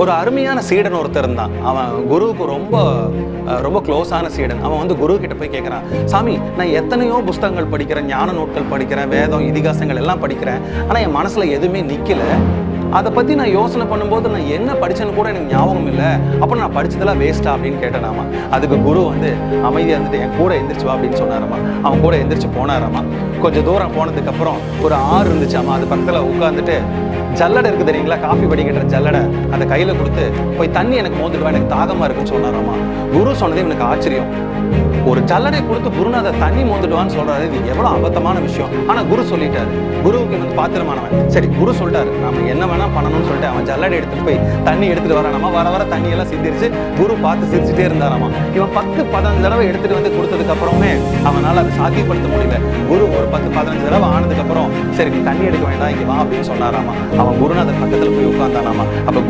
ஒரு அருமையான சீடன் ஒருத்தர் இருந்தான். அவன் குருவுக்கு ரொம்ப ரொம்ப க்ளோஸான சீடன். அவன் வந்து குரு கிட்ட போய் கேட்குறான் சாமி நான் எத்தனையோ புஸ்தகங்கள் படிக்கிறேன் ஞான நூட்கள் படிக்கிறேன் வேதம் இதிகாசங்கள் எல்லாம் படிக்கிறேன். ஆனால் என் மனசில் எதுவுமே நிற்கல அதை பற்றி நான் யோசனை பண்ணும்போது நான் என்ன படிச்சேன்னு கூட எனக்கு ஞாபகம் இல்லை. அப்போ நான் படிச்சதெல்லாம் வேஸ்ட்டா அப்படின்னு கேட்டேனாமா. அதுக்கு குரு வந்து அமைதியாக இருந்துட்டு என் கூட எந்திரிச்சு வா அப்படின்னு சொன்னாராமா. அவன் கூட எந்திரிச்சு போனாராமா. கொஞ்சம் தூரம் போனதுக்கப்புறம் ஒரு ஆறு இருந்துச்சாமா. அது பக்கத்தில் உட்காந்துட்டு ஜல்லடை இருக்கு தெரியுங்களா? காஃபி வடிகட்டுற ஜல்லடை. அந்த கையில் கொடுத்து போய் தண்ணி எனக்கு மோந்துட்டு எனக்கு தாகமாக இருக்குன்னு சொன்னாராமா. குரு சொன்னதே எனக்கு ஆச்சரியம். ஒரு ஜல்லடை கொடுத்து குருநாதர் தண்ணி மோந்துடுவான்னு சொல்றாரு. இது எவ்வளவு அபத்தமான விஷயம். ஆனா குரு சொல்லிட்டாரு. குருவுக்கு வந்து பாத்திரமானவன். சரி குரு சொல்லிட்டாரு. நாம என்ன வேணா பண்ணணும்னு சொல்லிட்டு அவன் ஜல்லடை எடுத்துட்டு போய் தண்ணி எடுத்துட்டு வரானாமா வர வர தண்ணி எல்லாம் சிந்திருச்சு குரு பார்த்து சிரிச்சுட்டே இருந்தாராமா? இவன் பத்து பதினஞ்சு தடவை எடுத்துட்டு வந்து கொடுத்ததுக்கு அப்புறமே அவனால அதை சாத்தியப்படுத்த முடியல. குரு ஒரு பத்து பதினஞ்சு தடவை ஆனதுக்கு அப்புறம் சரி நீ தண்ணி எடுக்க வேண்டாம் இங்க வா அப்படின்னு சொன்னாராமா? அவன் குருநாதர் பக்கத்துல போய் உட்கார்ந்தானாமா? அப்ப குரு